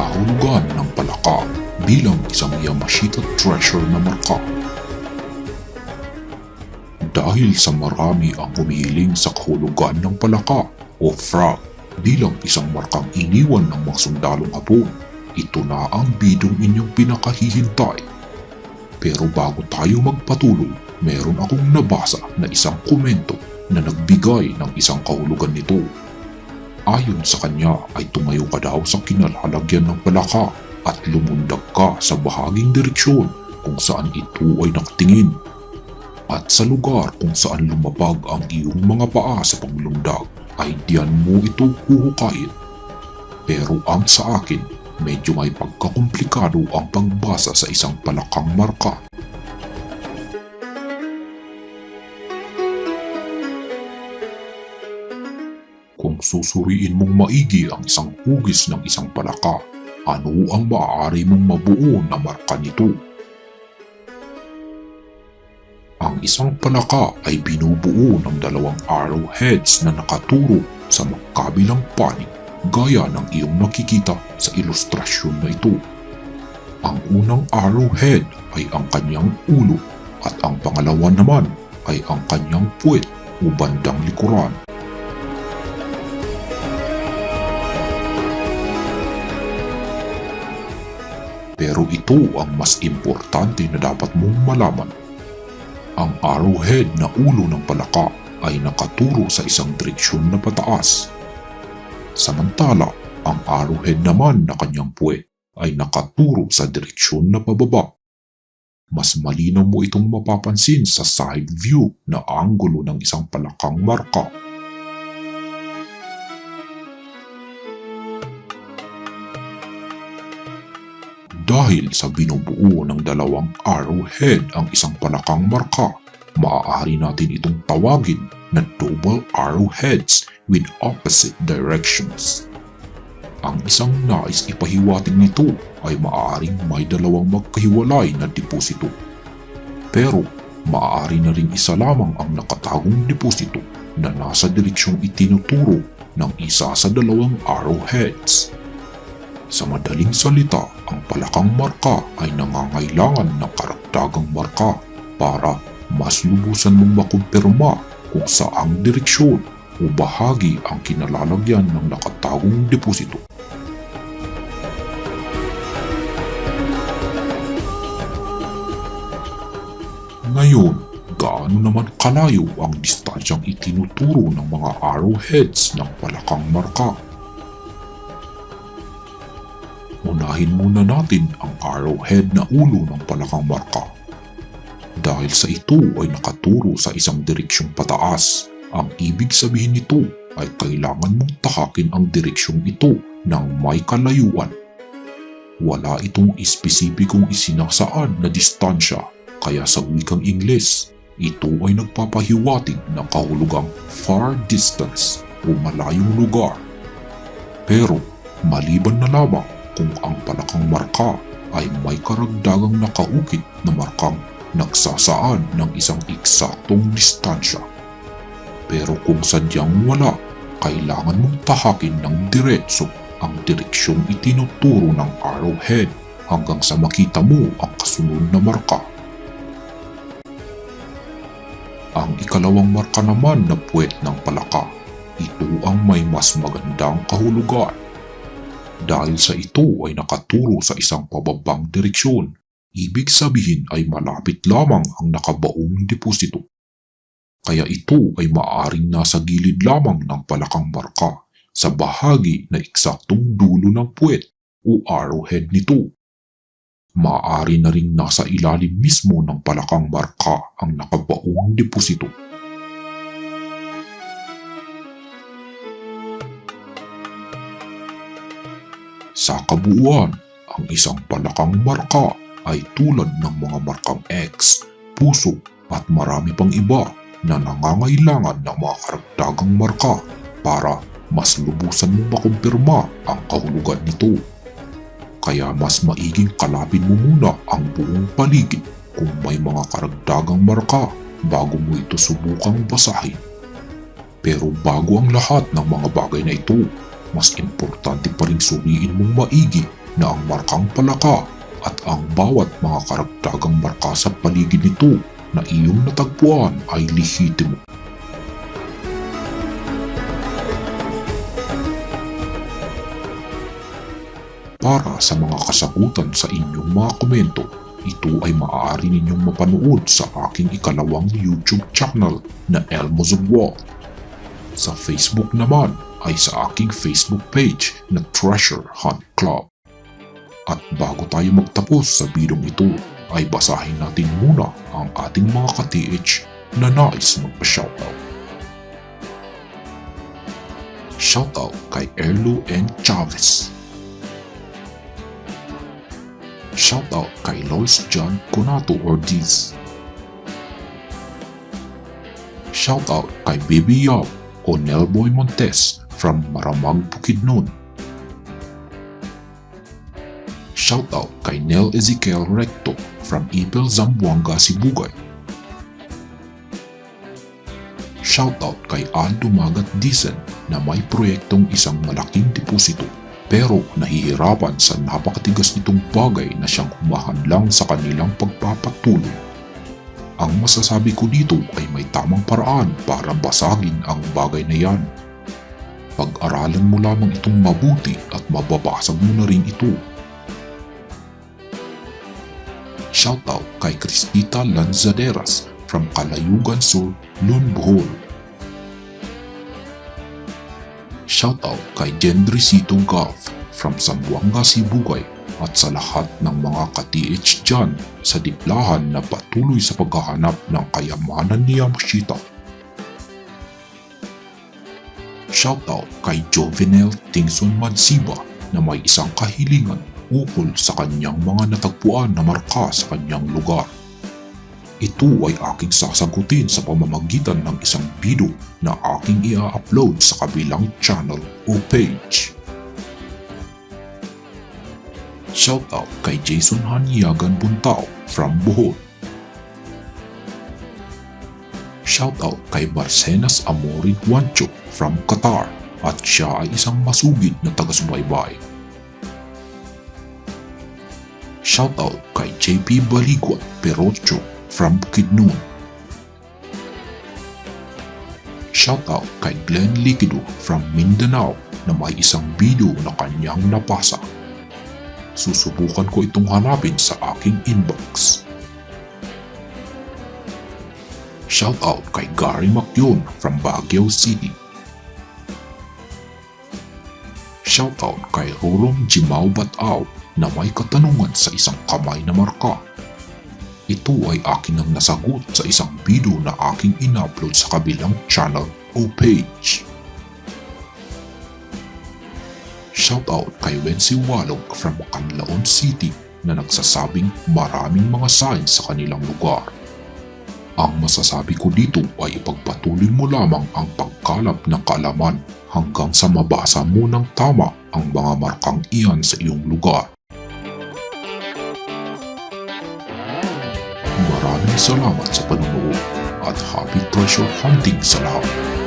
kahulugan ng palaka bilang isang Yamashita treasure na marka. Dahil sa marami ang humihiling sa kahulugan ng palaka o frog bilang isang markang iniwan ng mga sundalong hapon, ito na ang bidong inyong pinakahihintay. Pero bago tayo magpatuloy, meron akong nabasa na isang komento na nagbigay ng isang kahulugan nito. Ayon sa kanya ay tumayo ka daw sa kinalalagyan ng palaka at lumundag ka sa bahaging direksyon kung saan ito ay nakatingin. At sa lugar kung saan lumabag ang iyong mga paa sa paglundag ay diyan mo ito huhukayin. Pero ang sa akin, medyo may pagkakomplikado ang pagbasa sa isang palakang marka. Susuriin mong maigi ang isang hugis ng isang palaka, ano ang maaari mong mabuo na marka nito? Ang isang palaka ay binubuo ng dalawang arrowheads na nakaturo sa magkabilang panig gaya ng iyong nakikita sa ilustrasyon na ito. Ang unang arrowhead ay ang kanyang ulo at ang pangalawa naman ay ang kanyang puwet o bandang likuran. Pero ito ang mas importante na dapat mong malaman. Ang arrowhead na ulo ng palaka ay nakaturo sa isang direksyon na pataas. Samantala, ang arrowhead naman na kanyang puwet ay nakaturo sa direksyon na pababa. Mas malinaw mo itong mapapansin sa side view na anggulo ng isang palakang marka. Dahil sa binubuo ng dalawang arrowhead ang isang palakang marka, maaari natin itong tawagin na double arrowheads with opposite directions. Ang isang nais ipahiwatig nito ay maaaring may dalawang magkahiwalay na deposito. Pero maaari na rin isa lamang ang nakatagong deposito na nasa direksyong itinuturo ng isa sa dalawang arrowheads. Sa madaling salita, ang palakang marka ay nangangailangan ng karagdagang marka para mas lubusan mong makumpirma kung saang direksyon o bahagi ang kinalalagyan ng nakatagong deposito. Ngayon, gaano naman kalayo ang distansyang itinuturo ng mga arrowheads ng palakang marka? Unahin muna natin ang arrowhead na ulo ng palakang marka. Dahil sa ito ay nakaturo sa isang direksyong pataas, ang ibig sabihin nito ay kailangan mong tahakin ang direksyong ito ng may kalayuan. Wala itong espesipikong isinasaad na distansya kaya sa wikang Ingles, ito ay nagpapahiwatig ng kahulugang far distance o malayong lugar. Pero maliban na lamang kung ang palakang marka ay may karagdagang nakaukit na markang nagsasaan ng isang eksaktong distansya. Pero kung sadyang wala, kailangan mong tahakin ng diretso ang direksyong itinuturo ng arrowhead hanggang sa makita mo ang kasunod na marka. Ang ikalawang marka naman na puwet ng palaka, ito ang may mas magandang kahulugan. Dahil sa ito ay nakaturo sa isang pababang direksyon, ibig sabihin ay malapit lamang ang nakabaong deposito. Kaya ito ay maaaring nasa gilid lamang ng palakang marka sa bahagi na eksaktong dulo ng puwet o arrowhead nito. Maaari na ring nasa ilalim mismo ng palakang marka ang nakabaong deposito. Sa kabuuan, ang isang palakang marka ay tulad ng mga markang X, puso at marami pang iba na nangangailangan ng mga karagdagang marka para mas lubusan mong makumpirma ang kahulugan nito. Kaya mas maiging kalapin mo muna ang buong paligid kung may mga karagdagang marka bago mo ito subukang basahin. Pero bago ang lahat ng mga bagay na ito, mas importante pa rin suriin mong maigi na ang markang palaka at ang bawat mga karagdagang marka sa paligid nito na iyong natagpuan ay lehitimo. Para sa mga kasagutan sa inyong mga komento, ito ay maaari ninyong mapanood sa aking ikalawang YouTube channel na Elmo Zugwal. Sa Facebook naman ay sa aking Facebook page na Treasure Hunt Club. At bago tayo magtapos sa bidong ito, ay basahin natin muna ang ating mga ka-TH na nais magpa-shoutout. Shoutout kay Erlo N. Chavez. Shoutout kay Lois John Conato Ortiz. Shoutout kay Baby Yob o Nelboy Montes from Maramag Bukidnon. Shoutout kay Nel Ezekiel Recto from Ipil Zamboanga, Sibugay. Shoutout kay Aldo Magat Disen na may proyektong isang malaking deposito pero nahihirapan sa napakatigas nitong bagay na siyang humahanlang sa kanilang pagpapatuloy. Ang masasabi ko dito ay may tamang paraan para basagin ang bagay na yan. Pag-aralan mo lamang itong mabuti at mababasag mo na rin ito. Shoutout kay Cristita Lanzaderas from Kalayugan Sur, Lun Bohol. Shoutout kay Gendricito Golf from Zamboanga, Sibugay at sa lahat ng mga ka-TH dyan sa diplahan na patuloy sa paghahanap ng kayamanan ni Yamashita. Shoutout kay Jovenel Tingson Mansiba na may isang kahilingan ukol sa kanyang mga natagpuan na marka sa kanyang lugar. Ito ay aking sasagutin sa pamamagitan ng isang video na aking ia-upload sa kabilang channel o page. Shoutout kay Jason Hanyagan Buntao from Bohol. Shoutout kay Marcenas Amorin Juancho from Qatar at siya ay isang masugid na taga-subaybay. Shoutout kay JP Baligwan Perocho from Bukidnon. Shoutout kay Glenn Liquido from Mindanao na may isang video na kanyang napasa. Susubukan ko itong hanapin sa aking inbox. Shoutout kay Gary Macyon from Baguio City. Shoutout kay Rolom Jimao Batao na may katanungan sa isang kamay na marka. Ito ay akin ang nasagot sa isang video na aking in-upload sa kabilang channel o page. Shoutout kay Wency Walog from Canlaon City na nagsasabing maraming mga signs sa kanilang lugar. Ang masasabi ko dito ay ipagpatuloy mo lamang ang pagkalap ng kaalaman hanggang sa mabasa mo ng tama ang mga markang iyan sa iyong lugar. Maraming salamat sa panunood at happy treasure hunting sa lahat.